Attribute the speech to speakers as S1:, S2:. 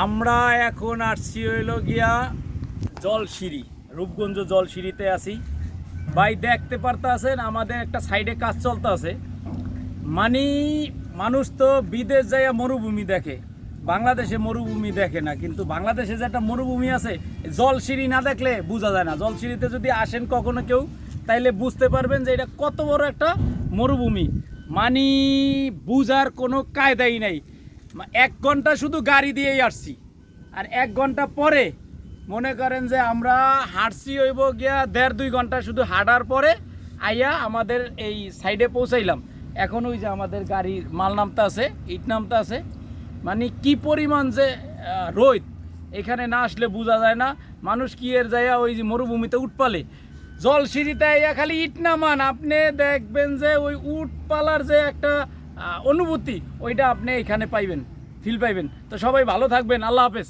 S1: আমরা এখন আসছি হইল গিয়া জলসিঁড়ি, রূপগঞ্জ জলসিঁড়িতে আছি। ভাই, দেখতে পারতাছেন, আমাদের একটা সাইডে কাজ চলতে আছে মানে মানুষ তো বিদেশ যাইয়া মরুভূমি দেখে। বাংলাদেশে মরুভূমি দেখে না, কিন্তু বাংলাদেশে যে একটা মরুভূমি আছে, জলসিঁড়ি না দেখলে বোঝা যায় না। জলসিঁড়িতে যদি আসেন কখনো কেউ, তাইলে বুঝতে পারবেন যে এটা কত বড় একটা মরুভূমি। মানে বুঝার কোনো কায়দাই নাই। এক ঘণ্টা শুধু গাড়ি দিয়েই আসছি। আর এক ঘণ্টা পরে মনে করেন যে আমরা হাঁটছি হইব গিয়া দেড় দুই ঘণ্টা শুধু হাঁটার পরে আইয়া আমাদের এই সাইডে পৌঁছাইলাম। এখন ওই যে আমাদের গাড়ির মাল নামতে আছে, ইট নামতে আছে। মানে কি পরিমাণ যে রোদ, এখানে না আসলে বোঝা যায় না। মানুষ কি এর যাইয়া ওই যে মরুভূমিতে উঠপালে জল সিঁড়িতে আইয়া খালি ইট নামান। আপনি দেখবেন যে ওই উট পালার যে একটা অনুভূতি ওইটা আপনি এখানে পাইবেন ফিল পাইবেন। তো সবাই ভালো থাকবেন আল্লাহ হাফেজ।